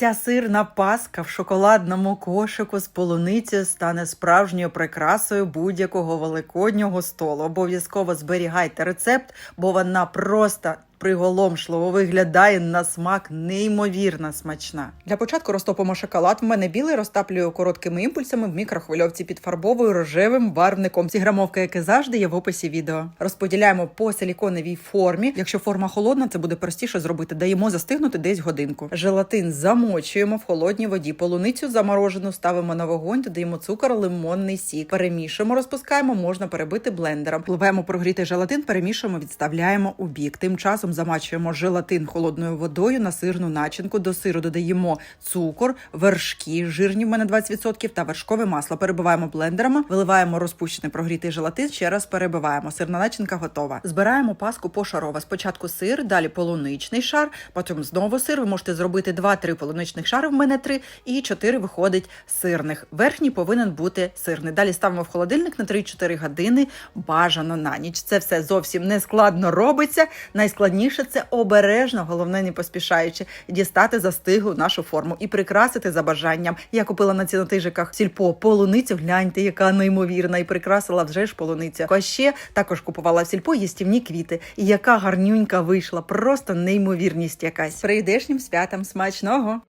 Ця сирна паска в шоколадному кошику з полуниці стане справжньою прикрасою будь-якого великоднього столу. Обов'язково зберігайте рецепт, бо вона просто приголомшливо виглядає на смак неймовірно смачна. Для початку розтопимо шоколад. В мене білий розтаплюю короткими імпульсами в мікрохвильовці підфарбовую рожевим барвником. Ці грамовка, як і завжди, є в описі відео. Розподіляємо по силіконовій формі. Якщо форма холодна, це буде простіше зробити. Даємо застигнути десь годинку. Желатин замочуємо в холодній воді. Полуницю заморожену ставимо на вогонь, додаємо цукор, лимонний сік. Перемішуємо, розпускаємо, можна перебити блендером. Вливаємо прогрітий желатин, перемішуємо, відставляємо у бік. Тим часом замачуємо желатин холодною водою на сирну начинку. До сиру додаємо цукор, вершки, жирні в мене 20% та вершкове масло. Перебиваємо блендерами, виливаємо розпущений прогрітий желатин. Ще раз перебиваємо. Сирна начинка готова. Збираємо паску пошарово. Спочатку сир, далі полуничний шар, потім знову сир. Ви можете зробити 2-3 полуничних шари. В мене 3 і 4 виходить сирних. Верхній повинен бути сирний. Далі ставимо в холодильник на 3-4 години. Бажано на ніч. Це все зовсім не складно робиться. Найскладніше це обережно, головне не поспішаючи, дістати застиглу нашу форму і прикрасити за бажанням. Я купила на цінотижиках сільпо полуницю. Гляньте, яка неймовірна, і прикрасила вже ж полуниця. А ще також купувала в сільпо їстівні квіти. І яка гарнюнька вийшла, просто неймовірність якась. Прийдешнім святам смачного.